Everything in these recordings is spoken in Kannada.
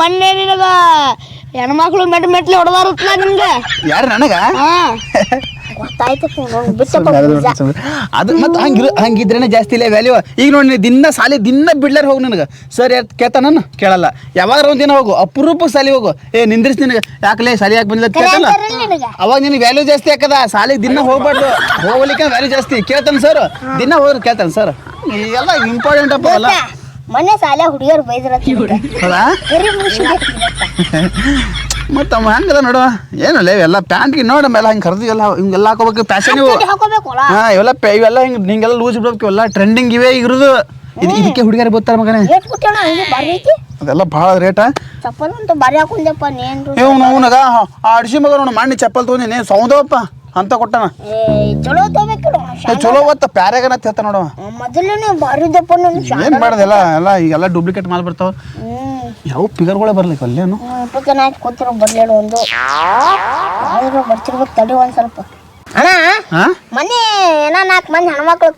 ಮೊನ್ನೆ ನಿನಗ ಹೆಣ್ಮಕ್ಳು ಮೆಟ್ ಮೆಟ್ಲೆ ಹೊಡೆದಾರ ನಿಮ್ಗೆ. ಯಾರು ನನಗ? ಹಾ. ಗೊತ್ತಾಯ್ತು ನೋಡು ಬಿಟ್ಟಪ್ಪ ಬೀಜ. ಅದು ಮತ್ತೆ ಹಂಗಿರು ಹಂಗಿದ್ರೇನೆ ಜಾಸ್ತಿ ಇಲ್ಲ ವ್ಯಾಲ್ಯೂ ಈಗ ನೋಡಿ ನೀ ದಿನ ಸಾಲಿ ದಿನ ಬಿಡ್ಲಾರ ಹೋಗು ನನಗೆ. ಸರ್ ಯಾರು ನಾನು? ಕೇಳಲ್ಲ. ಯಾವಾಗ ಒಂದಿನ ದಿನ ಹೋಗು. ಅಪರೂಪಕ್ಕೆ ಸಾಲಿ ಹೋಗು. ಏ ನಿಂದ್ರಿಸ್ ನಿನಗೆ. ಯಾಕಲೆ ಸಾಲಿ ಯಾಕೆ ಬಂದಿಲ್ಲ ಅಂತ ಕೇಳ್ತಾನ ನಿನಗ? ಅವಾಗ ನಿನಗೆ ವ್ಯಾಲ್ಯೂ ಜಾಸ್ತಿ ಹಾಕದ ಸಾಲಿ ದಿನ ಹೋಗ್ಬಾರ್ದು. ಹೋಗ್ಲಿಕ್ಕೆ ವ್ಯಾಲ್ಯೂ ಜಾಸ್ತಿ. ಕೇಳ್ತಾನೆ ಸರ್ ದಿನ ಹೋದ್ರೆ ಕೇಳ್ತಾನೆ ಸರ್ ಎಲ್ಲ ಇಂಪಾರ್ಟೆಂಟ್ ಅಪ್ಪ ಅಲ್ಲ. ಮೊನ್ನೆ ಸಾಲ ಹುಡುಗಿಯರು ಬೈದ್ರತ್ತ ಮುಗಿಸಿ ಮತ್ತೆ ಅವ ಹೆಂಗದ ನೋಡು. ಏನಲ್ಲ ಇವೆಲ್ಲ ಪ್ಯಾಂಟ್ಗೆ ನೋಡ ಮೇಲೆ ಹಂಗೆ ಕರೆದು ಎಲ್ಲ ಹಿಂಗೆಲ್ಲ ಹಾಕೋಬೇಕು ಫ್ಯಾಷನ್ ಇವು. ಹಾ ಇವೆಲ್ಲ ಪೆ ಇವೆಲ್ಲ ಹಿಂಗೆ ಹಿಂಗೆಲ್ಲ ಲೂಸ್ ಬಿಡ್ಬೇಕು ಇವೆಲ್ಲ ಟ್ರೆಂಡಿಂಗ್ ಇವೆ ಇರೋದು. ಇದು ಇದಕ್ಕೆ ಹುಡುಗರು ಬರ್ತಾರೆ ಮಗನೇ. ಅದೆಲ್ಲ ಭಾಳ ರೇಟ ಚಪ್ಪಲ್ ಅಂತ ಬಾರಿ ಹಾಕೊಂಡೆಪ್ಪ ನೀನು ಇವ್ನು ಅವನಗ ಆ ಅಡಿಸಿ ಮಗ ನೋಡು ಮಣ್ಣಿ ಚಪ್ಪಲ್ ತೊಗೊಂಡಿನಿ ಸೌದವಪ್ಪ. ಅಂತ ಕೊಟ್ಟನ? ಏ ಚಲೋ ತಗೋಬೇಕಿಡು ಏ, ಚಲೋ ಗೊತ್ತ? ಪ್ಯಾರಾಗನ ಹೇಳ್ತ ನೋಡವ. ಮೊದಲನೇ ಬಾರಿದಪ್ಪ ಇದ್ದಪ್ಪ ನಾನು ಏನು ಮಾಡೋದೆಲ್ಲ? ಎಲ್ಲ ಈಗೆಲ್ಲ ಡೂಪ್ಲಿಕೇಟ್ ಮಾಲ್ ಬರ್ತಾವ. ಹ್ಮ್. ಯಾವ ಪಿಗರ್ಗಳೇ ಬರ್ಲಿಕ್ಕೆ ಅಲ್ಲೇನು ಇಪ್ಪತ್ತು ಜನ ಆಯ್ತು ಕೂತಿರೋ ಬರ್ಲೇಳು ಒಂದು. ಆದ್ರೂ ಬರ್ತಿರ್ಬೇಕು ತಡಿ ಒಂದ್ ಸ್ವಲ್ಪ. ಅಣ್ಣ ಮನೆ ಮೊನ್ನೆ ಏನೋ ನಾಲ್ಕು ಮಂದಿ ಹೆಣ್ಮಕ್ಳು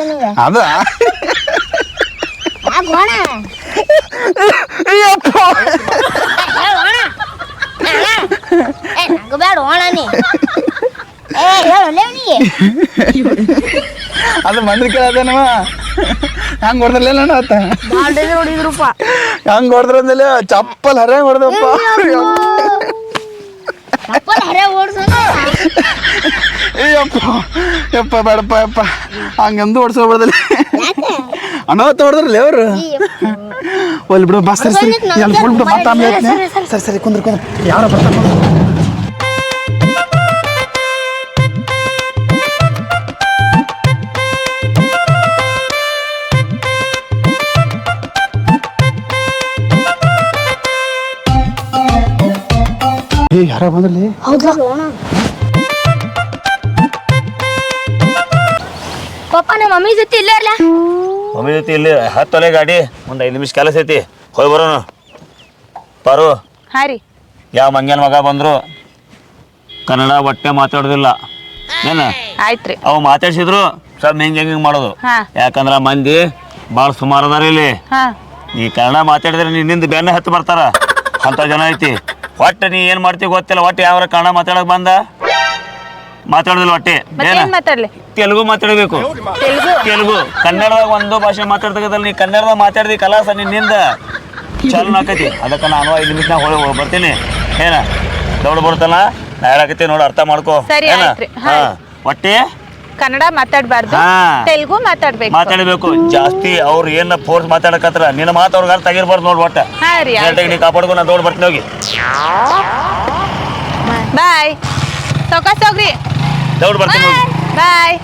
ನನಗೆ. ಅದ? ಯಾಕೆ ಹೋಣ ಅಯ್ಯಪ್ಪ. ಏ ಹೋಣ ನೀ. ಅದು ಮಂದಿ ಕೇಳದೇನವ ಹಂಗೆ ಹೊಡೆದ್ರಲ್ಲ ಅತ್ತ. ಹೊಡಿದ್ರಪ್ಪ ಹಂಗ ಹಂಗೆ ಹೊಡೆದ್ರಂದಲ್ಲಿ ಚಪ್ಪಲ್ ಹರೇ ಹೊಡೆದಪ್ಪ. ಚಪ್ಪಲ್ ಹರೆ ಓಡ್ಸೋಣ ಅಯ್ಯಪ್ಪ ಯಪ್ಪ ಬೇಡಪ್ಪ ಯಪ್ಪ. ಹಂಗಂದು ಓಡಿಸ್ಕೊಬಾರ್ದಲ್ಲ ಅನಾಹುತ ಹೊಡೆದ್ರಲ್ಲ ಅವರು? ಒಲ್ ಬಿಡು ಬಸ್ ಸರಿ ಸರಿ. ಬಂದಿತ್ತು ಎಲ್ಲ ಫುಲ್ ಬಿಡು ಬರ್ತಾ ಸರಿ, ಸರಿ, ಸರಿ ಸರಿ ಕುಂದ್ರ ಕುಂದ್ರ. ಯಾರ ಬರ್ತಾರ. ಏ ಯಾರ ಬಂದ್ರಲ್ಲಿ? ಪಪ್ಪ ನಮ್ಮ ಮಮ್ಮಿ ಜೊತೆ ಇಲ್ಲೇ ಇರ್ಲ? ಮಮ್ಮಿ ಜೊತೆ ಇಲ್ಲಿ ಹತ್ತೊಲೆ ಗಾಡಿ ಒಂದು ಐದು ನಿಮಿಷ ಕೆಲಸ ಐತಿ. ಹೋಗಿ ಬರೋಣ. ಪಾರು ಹಾ ರೀ. ಯಾವ ಮಂಗ್ಯನ ಮಗ ಬಂದ್ರು? ಕನ್ನಡ ಒಟ್ಟೆ ಮಾತಾಡೋದಿಲ್ಲ. ಏನ? ಆಯ್ತ್ರಿ. ಅವು ಮಾತಾಡ್ಸಿದ್ರು ಸ್ವಲ್ಪ ಹೆಂಗೆ ಹೆಂಗ್ ಮಾಡೋದು. ಹಾ. ಯಾಕಂದ್ರ ಮಂದಿ ಭಾಳ ಸುಮಾರು ಅದಾರ ಇಲ್ಲಿ. ಹಾ. ನೀ ಕನ್ನಡ ಮಾತಾಡಿದ್ರೆ ನಿನ್ನಿಂದ ಬೆನ್ನ ಹತ್ತು ಬರ್ತಾರ. ಅಂತ ಜನ ಐತಿ. ಒಟ್ಟು ನೀ ಏನು ಮಾಡ್ತೀವಿ ಗೊತ್ತಿಲ್ಲ ಒಟ್ಟು ಯಾವ ಕನ್ನಡ ಮಾತಾಡಕ್ ಬಂದ? ಮಾತಾಡೋದಿಲ್ಲ ಹೊಟ್ಟೆ ಏನ? ಮತ್ತೇನ್ ಮಾತಾಡ್ಲಿ? ತೆಲುಗು ಮಾತಾಡಬೇಕು. ತೆಲುಗು? ತೆಲುಗು. ಕನ್ನಡದಾಗ ಒಂದು ಭಾಷೆ ಮಾತಾಡ್ತಕ್ಕಂಥ ನೀ ಕನ್ನಡದ ಮಾತಾಡ್ದಿ ಕಲಾಸ ನಿನ್ನಿಂದ ಚಾಲು ಆಕತಿ. ಅದಕ್ಕೆ ನಾನು ಐದು ನಿಮಿಷ ಹೊಳೆ ಹೋಗಿ ಬರ್ತೀನಿ. ಏನ? ದೌಡ್ ಬರುತ್ತಲ್ಲ? ನಾ ಹೇಳಕತ್ತಿ ನೋಡಿ ಅರ್ಥ ಮಾಡ್ಕೋ. ಸರಿ, ಏನ? ಆಯ್ತ್ರಿ. ಹಾ. ಹಾ ಒಟ್ಟೆ ಕನ್ನಡ ಮಾತಾಡಬಾರ್ದು. ಹಾ. ತೆಲುಗು ಮಾತಾಡ್ಬೇಕು. ಮಾತಾಡಬೇಕು. ಜಾಸ್ತಿ ಅವ್ರು ಏನ ಫೋರ್ಸ್ ಮಾತಾಡಕತ್ರ ನಿನ್ನ ಮಾತು ಅವ್ರಿಗೆ ಅರ್ಥ ಆಗಿರ್ಬಾರ್ದು ನೋಡ್ ಒಟ್ಟ. ಹಾ ರೀ ನೀಟಾಗಿ ನೀ ಕಾಪಾಡ್ಕೊಂಡು ನಾ ದೌಡ್ ಬರ್ತೀನಿ ಹೋಗಿ. ಬಾಯ್. ಸೌಕಾಸ್ ಹೋಗ್ರಿ. ದೌಡ್ ಬರ್ತೀನಿ ಹೋಗಿ. ಬಾಯ್.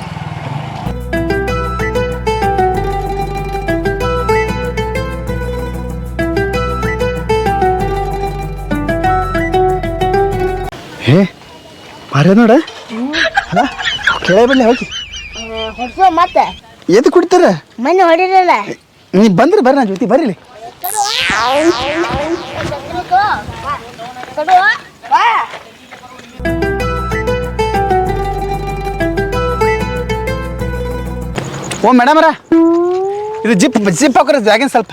ಹೇ ಬಾರ ನೋಡ. ಅಲ್ಲ ಬನ್ನಿ ಹೋಗಿ. ಹೊಡ್ಸೋ ಮತ್ತೆ. ಎದ್ದು ಕುಡಿತಾರ ಮೊನ್ನೆ ಹೊಡಿರಲ್ಲ. ನೀ ಬಂದ್ರೆ ಬರ್ರಿ ನನ್ನ ಜೊತೆ ಬರ್ರಿ ಓ ಮೇಡಮರ ಇದು ಜಿಪ್ ಜಿಪ್ ಹಾಕೋರಿ ಜಾಗಿನ ಸ್ವಲ್ಪ.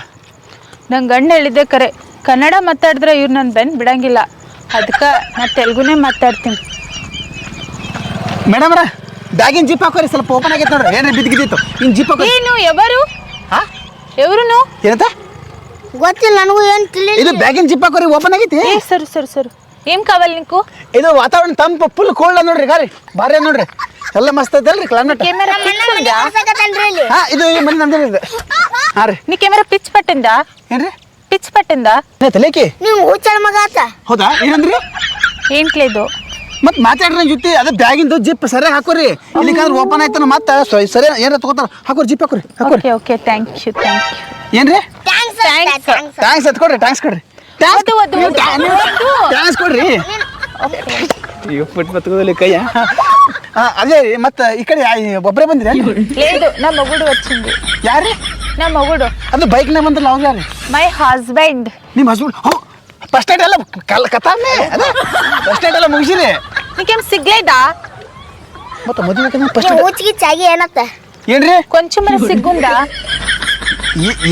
ನಂಗೆ ಗಂಡ ಹೇಳಿದ್ದೆ ಕರೆ. ಕನ್ನಡ ಮಾತಾಡಿದ್ರೆ ಇವ್ರು ನನ್ನ ಬೆನ್ ಬಿಡಂಗಿಲ್ಲ. ಅದಕ್ಕೆ ನಾ ತೆಲುಗುನೇ ಮಾತಾಡ್ತೀನಿ. ಮೇಡಮರ ಬ್ಯಾಗಿನ ಜಿಪ್ ಹಾಕೋರಿ ಸ್ವಲ್ಪ ಓಪನ್ ಆಗೈತೆ ನೋಡ್ರಿ. ಏನ್ರಿ ಬಿದ್ದಿತ್ತು ಇನ್ನು ಜಿಪ್ ಹಾಕೋ ಏನು ಎವರು? ಹಾ? ಎವ್ರುನು? ಏನಂತ? ಗೊತ್ತಿಲ್ಲ ನನಗೂ ಏನು ತಿಳಿ ಇದು ಬ್ಯಾಗಿನ ಜಿಪ್ ಹಾಕೋರಿ ಓಪನ್ ಆಗೈತಿ? ಏ ಸರಿ ಸರಿ ಸರಿ. ಏನ್ ಕಾವಲ್ ನಿಂಕು? ಇದು ವಾತಾವರಣ ತಂಪು ಫುಲ್ ಕೋಲ್ಡ್ ನೋಡ್ರಿ ಗಾರಿ. ಬಾರಿ ನೋಡ್ರಿ. ಎಲ್ಲ ಮಸ್ತ್ ಐತಲ್ರಿ ಕ್ಲೈಮೇಟ್ ಕ್ಯಾಮೆರಾ ಪಿಚ್ ಪಟ್ಟಿಂದ ಇಲ್ಲಿ? ಹಾ ಇದು ಮನೆ ನಮ್ದು ಇದು. ಹಾ ರೀ. ನೀ ಕ್ಯಾಮೆರಾ ಪಿಚ್ ಪಟ್ಟಿಂದ? ಏನ್ರಿ? ಪಿಚ್ ಪಟ್ಟಿಂದ? ತಲೆಕಿ ನೀವು ಹುಚ್ಚಳ ಮಗ ಆತ. ಹೌದಾ? ಏನಂದ್ರಿ? ಏನ್ ಕ್ಲೇದು ಮತ್ತೆ ಮಾತಾಡ್ರಿ ನನ್ನ ಜೊತೆ ಅದೇ ಬ್ಯಾಗಿಂದು ಜಿಪ್ ಸರಿಯಾಗಿ ಹಾಕೋರಿ. ಇಲ್ಲಿಕಂದ್ರೆ ಓಪನ್ ಆಯ್ತಾನ ಮತ್ತೆ ಸರಿ ಏನಾರ ತಗೋತಾರ ಹಾಕೋರಿ ಜಿಪ್ ಹಾಕೋರಿ ಹಾಕೋರಿ. Okay okay thank you thank you ಏನ್ರಿ? ಥ್ಯಾಂಕ್ಸ್ ಥ್ಯಾಂಕ್ಸ್ ಎತ್ ಕೊಡ್ರಿ. ಥ್ಯಾಂಕ್ಸ್ ಕೊಡ್ರಿ ಥ್ಯಾಂಕ್ಸ್ ಕೊಡ್ರಿ. ಅಯ್ಯೋ ಫುಟ್ ಬತ್ತದಲ್ಲಿ ಕೈಯ. ಅದೇ ಮತ್ತೆ ಈ ಕಡೆ ಒಬ್ಬರೇ ಬಂದಿರ ಇದು ನಮ್ಮ ಮಗುಡು ವಚ್ಚಿಂದು ಯಾರು ನಮ್ಮ ಮಗುಡು. ಅದು ಬೈಕ್ ಬೈಕ್ನಾಗ ಬಂದ್ರೆ ಅವ್ರು ಯಾರು ಮೈ ಹಸ್ಬೆಂಡ್ ನಿಮ್ಮ ಹಸ್ಬೆಂಡ್ ಫಸ್ಟ್ ನೈಟ್ ಎಲ್ಲ ಕಲ್ ಕತಾನೆ ಅದ. ಫಸ್ಟ್ ನೈಟ್ ಎಲ್ಲ ಮುಗಿಸಿರಿ ನಿಕೇನ್ ಸಿಗ್ಲೇದಾ? ಮತ್ತೆ ಮದುವೆ ಫಸ್ಟ್ ಹುಚ್ಚಿಗೆ ಚಾಗಿ ಏನತ್ತ? ಏನ್ರಿ? ಕೊಂಚ ಮನೆ ಸಿಗ್ಗುಂದ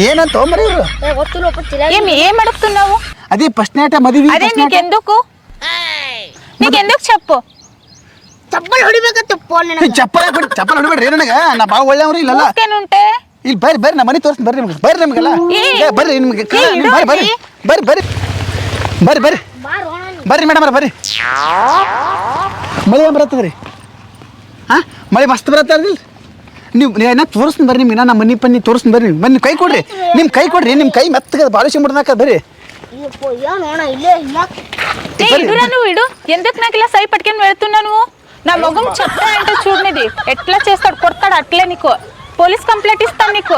ಏನಂತ ಮರಿ ಇವ್ರು? ಏಮ್ ಏನ್ ಮಾಡಕ್ತು ನಾವು? ಅದೇ ಫಸ್ಟ್ ನೈಟ್ ಮದುವೆ ಅದೇ ನೀಕ್ ಎಂದಕ್ಕೂ ನೀಕ್ ಎಂದಕ್ ಚಪ್ಪು? ಚಪ್ಪಲ್ ಹೊಡಿಬೇಕತ್ತು ಫೋನ್ ಚಪ್ಪಲ್ ಹೊಡಿ ಚಪ್ಪಲ್ ಹೊಡಿಬೇಡ್ರಿ ನನಗ. ನಾ ಭಾಳ ಒಳ್ಳೆಯವ್ರು ಇಲ್ಲಲ್ಲ. ಏನುಂಟೆ ಇಲ್ಲಿ ಬರ್ರಿ ಬರ್ರಿ ನಮ್ಮ ಮನೆ ತೋರಿಸ್ತೀನಿ ಬರ್ರಿ ನಿಮ್ಗೆ ಬರ್ರಿ ನಿಮ್ಗೆಲ್ಲ. ಬರ್ರಿ ನಿಮ್ಗೆ ಬರ್ರಿ ಬರ್ರಿ ಬರ್ರಿ. ಬರ್ರಿ ಬರ್ರಿ ಬರ್ರಿ ಬರ್ರಿ ಮೇಡಮ್ ಬರ್ರಿ ಮಳೆ ಬರತ್ತದ್ರಿ ಹಾಂ ಮಳೆ ಮಸ್ತ್ ಬರತ್ತದಿಲ್ಲ ನೀವು ಏನ ತೋರಿಸ್ತೀನಿ ಬರ್ರಿ ನಿಮ್ಗೆ ನಮ್ಮ ಮನೆ ಪನ್ನಿ ತೋರಿಸ್ತೀನಿ ಬರ್ರಿ ಬನ್ನಿ ಕೈ ಕೊಡ್ರಿ ನಿಮ್ಮ ಕೈ ಕೊಡ್ರಿ ನಿಮ್ಮ ಕೈ ಮೆತ್ತಗೆ ಬಾಳಿಸಿ ಮುಡ್ದಾಕ ಬರ್ರಿ ఏమోనా ఇల్లే ఇలా ఏ ఇడురా నువ్వు ఇడు ఎందుకు నాకు ఇలా సై పట్టుకొని వెళ్తున్నా నువ్వు నా మొగం చెప్తా అంటే చూడనిది ఎట్లా చేస్తాడు కొడతాడు అట్లే నీకు పోలీస్ కంప్లైంట్ ఇస్తాను నీకు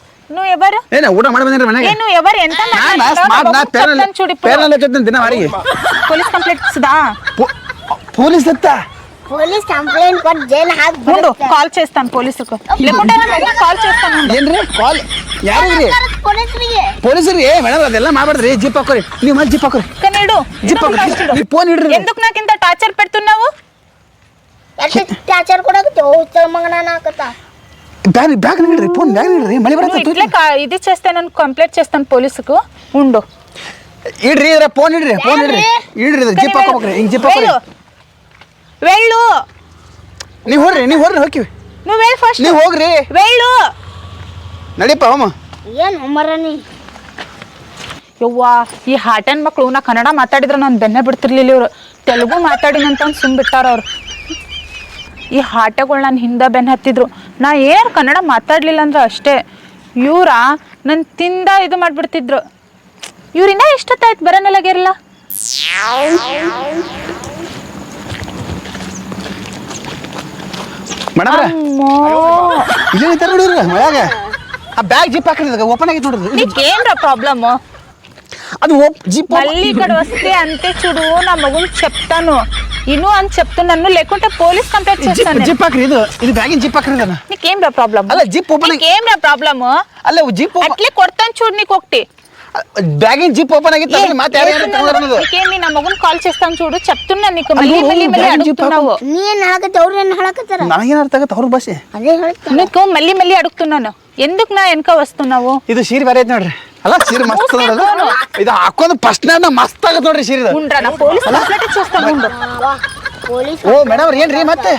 నువ్వెవరు ಏನ ಊಟ ಮಾಡಿ ಬಂದಿರಿ ಮನೆಗೆ ఏ నువ్వు ఎవరు ఎంత ನಾ మాట్లాడుతున్నావు? ಸ್ಮಾರ್ಟ್ ನಾ నా మొహం ಪೇರಲ್ చెప్తాను చూడు ఇప్పుడు ಪೇರಲ್ ಹಚ್ಚುತ್ತೀನಿ ದಿನ ವಾರಿಗೆ పోలీస్ కంప్లైంట్ ఇస్తుందా ಪೊಲೀಸ್ ಹತ್ತ పోలీస్ కంప్లైంట్ కొట్టి జైలు ಹಾಕಿ ఉండు కాల్ చేస్తాను పోలీసుకు లేకుంటే నేను కాల్ చేస్తాను ఉండు. ಏನ್ರಿ ಕಾಲ್ ಯಾರಿಗ್ರಿ ಪೊಲೀಸರಿಗೆ ಪೊಲೀಸರಿ ಮೇಡಮ್ ಅದೆಲ್ಲ ಮಾಡ್ಬೇಡ್ರಿ ಜಿಪ್ ಹಾಕೋರಿ ನೀವು ಮತ್ತೆ ಜಿಪ್ ಹಾಕೋರಿ కానీ ఇడు, ಜಿಪ್ నాకు first ఇడు. ಹಾಕೋರಿ ಫೋನ್ ಇಡ್ರಿ ఎందుకు నాకు ఇంత టార్చర్ పెడుతున్నావు ಎಷ್ಟು ಟಾರ್ಚರ್ ಕೊಡಕತ್ತೆ ಹೋಗ್ತಾರ ಮಗನ ನಾಕತ್ತ ಬ್ಯಾಗ್ ಬ್ಯಾಗ್ ಇಡ್ರಿ ಫೋನ್ ಬ್ಯಾಗ್ ಇಡ್ರಿ ಮಳೆ నువ్వు ಬರತ್ತೆ ఇట్లే కా- ఇది చేస్తే నేను కంప్లైంట్ చేస్తాను పోలీసుకు ఉండు ಇಡ್ರಿ ಇದ್ರ ಫೋನ್ ಇಡ್ರಿ ಫೋನ್ ಇಡ್ರಿ ಇಡ್ರಿ ಇದ್ರ ಜಿಪ್ కానీ ಹಾಕೋಬೇಕ್ರಿ ಹಿಂಗ್ ಜಿಪ್ ಹಾಕೋರಿ వెళ్ళు వెళ్ళు ನೀವು ಹೋಗ್ರಿ ನೀವು ಹೋಗ್ರಿ ಹೋಗಿವಿ నువ్వు వెళ్ళు ఫస్ట్ ನೀವು ಹೋಗ್ರಿ వెళ్ళు ನಡೀಪ ಅಮ್ಮ ಏನು ಮರನಿ ಯವ್ವ ಈ ಹಾಟನ್ ಮಕ್ಳು ನಾ ಕನ್ನಡ ಮಾತಾಡಿದ್ರೆ ನಾನು ಬೆನ್ನೆ ಬಿಡ್ತಿರ್ಲಿಲ್ಲ ಇವರು ತೆಲುಗು ಮಾತಾಡಿನಂತ ಸುಮ್ ಬಿಟ್ಟಾರ ಅವ್ರು ಈ ಹಾಟಗಳು ನಾನು ಹಿಂದೆ ಬೆನ್ನ ಹತ್ತಿದ್ರು ನಾ ಏನು ಕನ್ನಡ ಮಾತಾಡ್ಲಿಲ್ಲ ಅಂದ್ರೆ ಅಷ್ಟೇ. ಇವರ ನನ್ನ ತಿಂದ ಇದು ಮಾಡಿಬಿಡ್ತಿದ್ರು. ಇವರಿಂದ ಎಷ್ಟೊತ್ತಾಯ್ತು ಬರೋನಲ್ಲಾಗಿರಲ್ಲ ಮೇಡಮ್ ಇದೇನಿತ್ತಾರ ನೋಡಿದ್ರ ಮಳ್ಯಾಗ ಆ ಬ್ಯಾಗ್ ಜಿಪ್ ಹಾಕಿದ್ರೆ ಓಪನ್ ಆಗಿತ್ತು ನೋಡಿದ್ರು ಏನ್ರ ಪ್ರಾಬ್ಲಮ್ ಅದು ಓಪ್ ಜಿಪ್ ಅಲ್ಲಿ ಕಡೆ ವಸ್ತೆ ಅಂತೆ ಚುಡು ನಮ್ಮ ಮಗುನ್ ಚೆಪ್ತಾನು. ఇను అని చెప్తున్నాను లేకుంటే పోలీస్ కంప్లైంట్ ಜಿಪ್ చేస్తాను నేను. ಜಿಪ್ ಹಾಕ್ರಿ ಇದು ಇದು ಬ್ಯಾಗಿನ జిప్ ಹಾಕ್ರಿ ಇದನ್ನ నీకేం రా ప్రాబ్లమ్ ಅಲ್ಲ ಜಿಪ್ ಓಪನ್ నీకేం రా ప్రాబ్లమ్ ಅಲ್ಲ ಜಿಪ್ అట్లే కొడతాను చూడు నీకు ఒకటి ಬ್ಯಾಗಿನ ಜಿಪ್ ಓಪನ್ ಆಗಿತ್ತು ಅದ್ರಲ್ಲಿ ಮತ್ತೆ ಯಾರು ಯಾರು ತಗೊಂಡ್ರ ಅನ್ನೋದು నీకేమి నా మగన్ కాల్ చేస్తాను చూడు చెప్తున్నా నీకు అయ్యో, మళ్ళీ మళ్ళీ మళ్ళీ బ్యాగ్ జిప్ అడుగుతున్నావు ನೀ ಏನು ಹೇಳಕತ್ತೆ ಅವ್ರು ಏನು ಹೇಳಕತ್ತಾರ ನನಗೇನು ಅರ್ಥ ಆಗತ್ತೆ ಅವ್ರ ಭಾಷೆ ಅದೇ ಹೇಳ್ತಾರೆ నీకు మళ్ళీ మళ్ళీ అడుగుతున్నాను ఎందుకు నా వెనక వస్తున్నావు ಇದು ಸೀರೆ ಬೇರೆ ಐತೆ ನೋಡ್ರಿ ಅಲ್ಲ ಸೀರೆ ಮಸ್ತ್ ಇದು ಹಾಕೊಂಡು ಫಸ್ಟ್ ನಾನು ಮಸ್ತ್ ಆಗತ್ ನೋಡ್ರಿ ಸೀರೆ ಓ ಮೇಡಮ್ ಏನ್ರಿ ಮತ್ತೆ?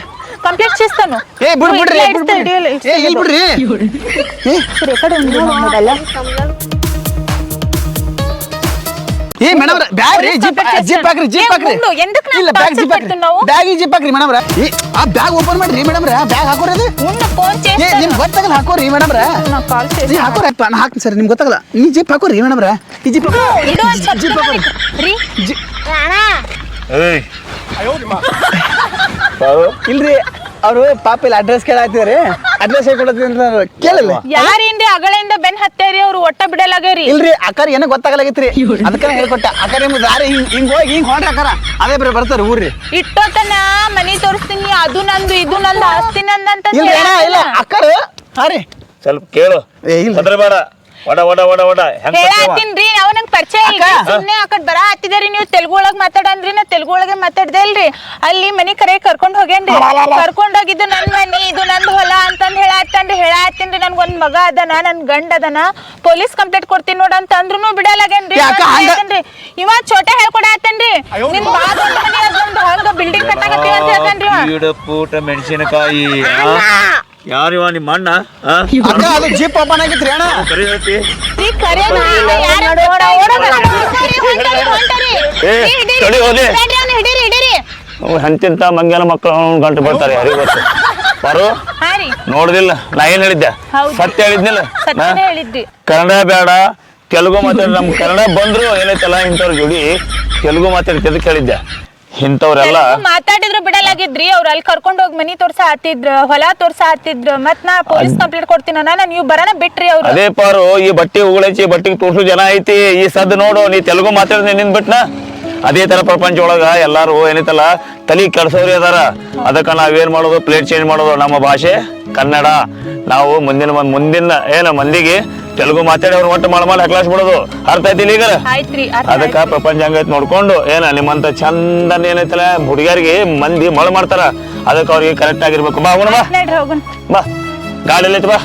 ಕಂಪ್ಲೀಟ್ చేస్తాను ಏ ಬಿಡ್ ಬಿಡ್ರಿ ಏ, ಬಿಡ್ರಿ. ಏ ಇಲ್ಲಿ ಬಿಡ್ರಿ ఇక్కడ ಏ ಮೇಡಮ್ ಬ್ಯಾಗ್ ರೀ ಜೀಪ್ ಜೀಪ್ ಹಾಕ್ರಿ ಜೀಪ್ ಹಾಕ್ರಿ ಇಲ್ಲ ಬ್ಯಾಗ್ ಜಿಪ್ ಹಾಕ್ರಿ. పెడుతున్నావు? ಬ್ಯಾಗ್ ಜಿಪ್ ಹಾಕ್ರಿ ಮೇಡಮ್ ಏ ಆ ಬ್ಯಾಗ್ ಓಪನ್ ಮಾಡ್ರಿ ಮೇಡಮ್ ಬ್ಯಾಗ್ ಹಾಕೋರಿ ಅದು ನಿಮ್ ಗೊತ್ತಾಗಲ್ಲ ಹಾಕೋರಿ ಮೇಡಮ್ నాకు ಹಾಕೋರಿ ನಾನು ಹಾಕ್ತೀನಿ ಸರ್ ನಿಮ್ಗೆ ಗೊತ್ತಾಗಲ್ಲ. ನೀ ಜಿಪ್ ಹಾಕೋರಿ ಮೇಡಮ್ ಈ ಜಿಪ್ ಇದು ಒಂದ್ ಸ್ವಲ್ಪ ಜೀಪ್ ಹಾಕೋರಿ. ರೀ? ಇಲ್ರಿ. ಅವರು ಪಾಪ ಇಲ್ಲಿ ಅಡ್ರೆಸ್ ಕೇಳಾತಿದ್ರಿ ಅಡ್ರೆಸ್ ಹೇಳ್ಕೊಡತ್ತೀನಿ ಕೇಳಿಲ್ಲ. ಯಾರಿಂದ ಅಗಳಿಂದ ಬೆನ್ ಹತ್ತೇರಿ ಅವ್ರು? ಒಟ್ಟ ಬಿಡಲಾಗ್ಯಾರಿ ಇಲ್ರಿ ಅಕ್ಕಾರ ಏನೋ ಗೊತ್ತಾಗಲಾಗೈತ್ರಿ. ಅದಕ್ಕ ಹೇಳ್ಕೊಟ್ಟ. ಅಕ್ಕಾರ ನಿಮ್ಗೆ ದಾರಿ ಹಿಂಗ್ ಹಿಂಗ್ ಹೋಗಿ ಹಿಂಗ್ ಹೊಂಡ್ರಿ ಅಕ್ಕಾರ. ಅದೇ ಬರೀ ಬರ್ತಾರೆ ಊರ್ರಿ. ಇಟ್ಟೋತನ ಮನಿ ತೋರಿಸ್ತೀನಿ. ಅದು ನಂದು ಇದು ನಂದು ಆಸ್ತಿ ನಂದು ಅಂತ ಇಲ್ಲ. ಅಕ್ಕಾರ ಹಾ ರೀ ಸ್ವಲ್ಪ ಕೇಳು. ಏ, ಇಲ್ಲ. ಹೆದರ್ಬೇಡ ಒಡ ಒಡ ಒಡ ಒಡ ಹೆಂಗ್? ಹೇಳತ್ತೀನ್ರಿ ಅವ ನಂಗ್ ಪರಿಚಯ ಇಲ್ಲ. ಸುಮ್ನೆ ಆ ಕಡೆ ಬರ ಹತ್ತಿದಾರಿ ನೀವು ತೆಲುಗು ಒಳಗ್ ಮಾತಾಡನ್ರಿ ನಾ ತೆಲುಗು ಒಳಗೆ ಮಾತಾಡ್ದೆ ಇಲ್ರಿ. ಅಲ್ಲಿ ಮನಿ ಕರೆ ಕರ್ಕೊಂಡ್ ಹೋಗೇನ್ರಿ ಕರ್ಕೊಂಡ್ ಹೋಗಿದ್ದು ನನ್ ಮನಿ ಇದು ನಂದು ಹೊಲ ಅಂತಂದ್ ಹೇಳತ್ತನ್ರಿ ಹೇಳತ್ತೀನ್ರಿ ನನ್ಗೊಂದ್ ಮಗ ಅದನ ನನ್ ಗಂಡ ಅದನ. ಪೊಲೀಸ್ ಕಂಪ್ಲೇಂಟ್ ಕೊಡ್ತೀನಿ ನೋಡ ಅಂತ ಅಂದ್ರೂ ಬಿಡಲಾಗೇನ್ರಿ ಯಾಕ ನಾನ್ ಹೇಳ್ತೇನ್ರಿ. ಇವ ಚೋಟ ಹೇಳ್ಕೊಡತ್ತೇನ್ರಿ ಮನಿ ಬಿಲ್ಡಿಂಗ್ ಕಟ್ಟಾಕತ್ತೀವಿ ಅಂತ ಹೇಳ್ತಾನ್ರಿ ಪೂಟ ಮೆಣಸಿನಕಾಯಿ ಯಾರಿವ ನಿಮ್ಮ ಅಣ್ಣ ಆ? ಅದು ಜೀಪ್ ಓಪನ್ ಆಗಿತ್ರಿ ಅಣ್ಣ ಕರಿ ಹೇಳ್ತಿ ಈ ಯಾರು. ಹೊಂಟಾರಿ, ಹೊಂಟಾರಿ. ಏ. ತಡಿ ಹೋಗ್ಲಿ. ಹಿಡೀರಿ ಹಿಡೀರಿ. ಮಂಗ್ಯಾನ ಮಕ್ಕಳು ಗಂಟು ಬರ್ತಾರೆ ಯಾರಿಗೂ ಗೊತ್ತು ಬರು ಹಾ ರೀ ನೋಡುದಿಲ್ಲ ನಾ ಏನ್ ಹೇಳಿದ್ದೆ ಹೌದು. ಸತ್ಯ ಹೇಳಿದ್ನಿಲ್ಲ ನಾ ಸತ್ಯನೇ ಹೇಳಿದ್ರಿ ಕನ್ನಡ ಬೇಡ ತೆಲುಗು ಮಾತಾಡಿ ನಮ್ ಕನ್ನಡ ಬಂದ್ರು ಏನೈತಲ್ಲ ಇಂಥವ್ರ ಜೋಡಿ ತೆಲುಗು ಮಾತಾಡ್ತಿದ್ದು ಕೇಳಿದ್ದೆ ಹೇಳಿದ್ದೆ ಇಂಥವ್ರೆಲ್ಲ ಮಾತಾಡಿದ್ರು ಬಿಡಲಾಗಿದ್ರಿ. ಅವ್ರು ಅಲ್ಲಿ ಕರ್ಕೊಂಡ್ ಹೋಗಿ ಮನಿ ತೋರ್ಸ ಹತ್ತಿದ್ರ ಹೊಲ ತೋರ್ಸ ಹತ್ತಿದ್ರ ಮತ್ ನಾ ಪೊಲೀಸ್ ಕಂಪ್ಲೇಂಟ್ ಕೊಡ್ತೀನಿ ನಾನು ನೀವು ಬರನ ಬಿಟ್ರಿ ಅವ್ರು. ಅದೇ ಪಾರು ಈ ಬಟ್ಟೆ ಉಗುಳೈತಿ ಬಟ್ಟಿಗೆ ತೋರ್ಸು ಜನ ಐತಿ ಈ ಸದ್ ನೋಡು ನೀ ತೆಲುಗು ಮಾತಾಡಿದ್ರೆ ನಿನ್ ಬಿಟ್ನ ಅದೇ ತರ ಪ್ರಪಂಚ ಒಳಗ ಎಲ್ಲಾರು ಏನೈತಲ್ಲ ತಲಿ ಕೆಡ್ಸೋರಿ ಅದಾರ. ಅದಕ್ಕ ನಾವೇನ್ ಮಾಡೋದು? ಪ್ಲೇಟ್ ಚೇಂಜ್ ಮಾಡೋದು. ನಮ್ಮ ಭಾಷೆ ಕನ್ನಡ. ನಾವು ಮುಂದಿನ ಮಂದ್- ಮುಂದಿನ ಏನ ಮಂದಿಗೆ ತೆಲುಗು ಮಾತಾಡಿ ಅವ್ರ ಒಟ್ಟು ಮಾಡಿ ಅಕ್ಲಾಸ್ ಬಿಡೋದು. ಅರ್ಥ ಐತಿಲ್ಲ ಈಗ? ಅದಕ್ಕ ಪ್ರಪಂಚ ಹಂಗೈತಿ ನೋಡ್ಕೊಂಡು ಏನ ನಿಮ್ಮಂತ ಚಂದನ್ ಏನೈತಲ್ಲ ಹುಡುಗಿಯರಿಗೆ ಮಂದಿ ಮಳ ಮಾಡ್ತಾರ. ಅದಕ್ಕೆ ಅವ್ರಿಗೆ ಕರೆಕ್ಟ್ ಆಗಿರ್ಬೇಕು. ಬಾ ಬಾ. ಗಾಡಿ ಎಲ್ಲೈತಿ ಬಾ.